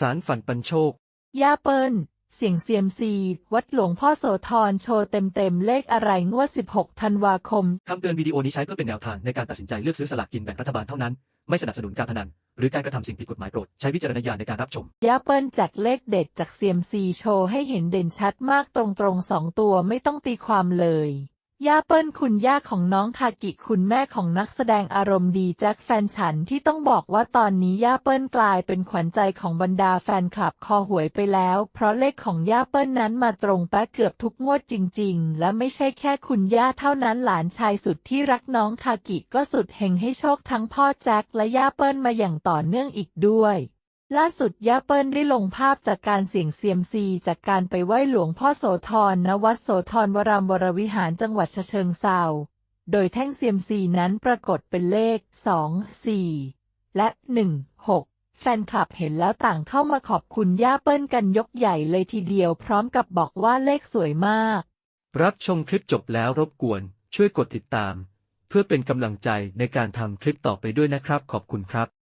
สารฝันปันโชค ย่าเปิ้ล เสียงเซียมซี วัดหลวงพ่อโสธรโชว์เต็มๆ เลขอะไรงวด 16 ธันวาคม คำเตือนวิดีโอนี้ใช้เพื่อเป็นแนวทางในการตัดสินใจเลือกซื้อสลากกินแบ่งรัฐบาลเท่านั้น ไม่สนับสนุนการพนัน หรือการกระทำสิ่งผิดกฎหมายโปรด ใช้วิจารณญาณในการรับชม ย่าเปิ้ลจัดเลขเด็ดจากเซียมซีโชว์ให้เห็นเด่นชัดมากตรงๆสองตัวไม่ต้องตีความเลย ย่าเปิ้ลคุณย่าของน้องคากิคุณแม่ของนักแสดงอารมณ์ดีแจ็คแฟนฉันที่ต้องบอกว่าตอนนี้ย่าเปิ้ลกลายเป็นขวัญใจของบรรดาแฟนคลับคอหวยไปแล้ว เพราะเลขของย่าเปิ้ลนั้นมาตรงแป๊ะเกือบทุกงวดจริง ๆ และไม่ใช่แค่คุณย่าเท่านั้นหลานชายสุดที่รักน้องคากิก็สุดเฮงให้โชคทั้งพ่อแจ็คและย่าเปิ้ลมาอย่างต่อเนื่องอีกด้วย ล่าสุดย่าเปิ้ลได้ลงภาพจากการเสี่ยงเซียมซี จากการไปไหว้หลวงพ่อโสธรณวัดโสธรวรามวรวิหารจังหวัดเชิงเซาโดยแท่งเซียมซีนั้นปรากฏเป็นเลข 2 4 และ 1 6 แฟนคลับเห็นแล้วต่างเข้ามาขอบคุณย่าเปิ้ลกันยกใหญ่เลยทีเดียวพร้อมกับบอกว่าเลขสวยมาก รับชมคลิปจบแล้วรบกวน ช่วยกดติดตาม เพื่อเป็นกำลังใจในการทำคลิปต่อไปด้วยนะครับ ขอบคุณครับ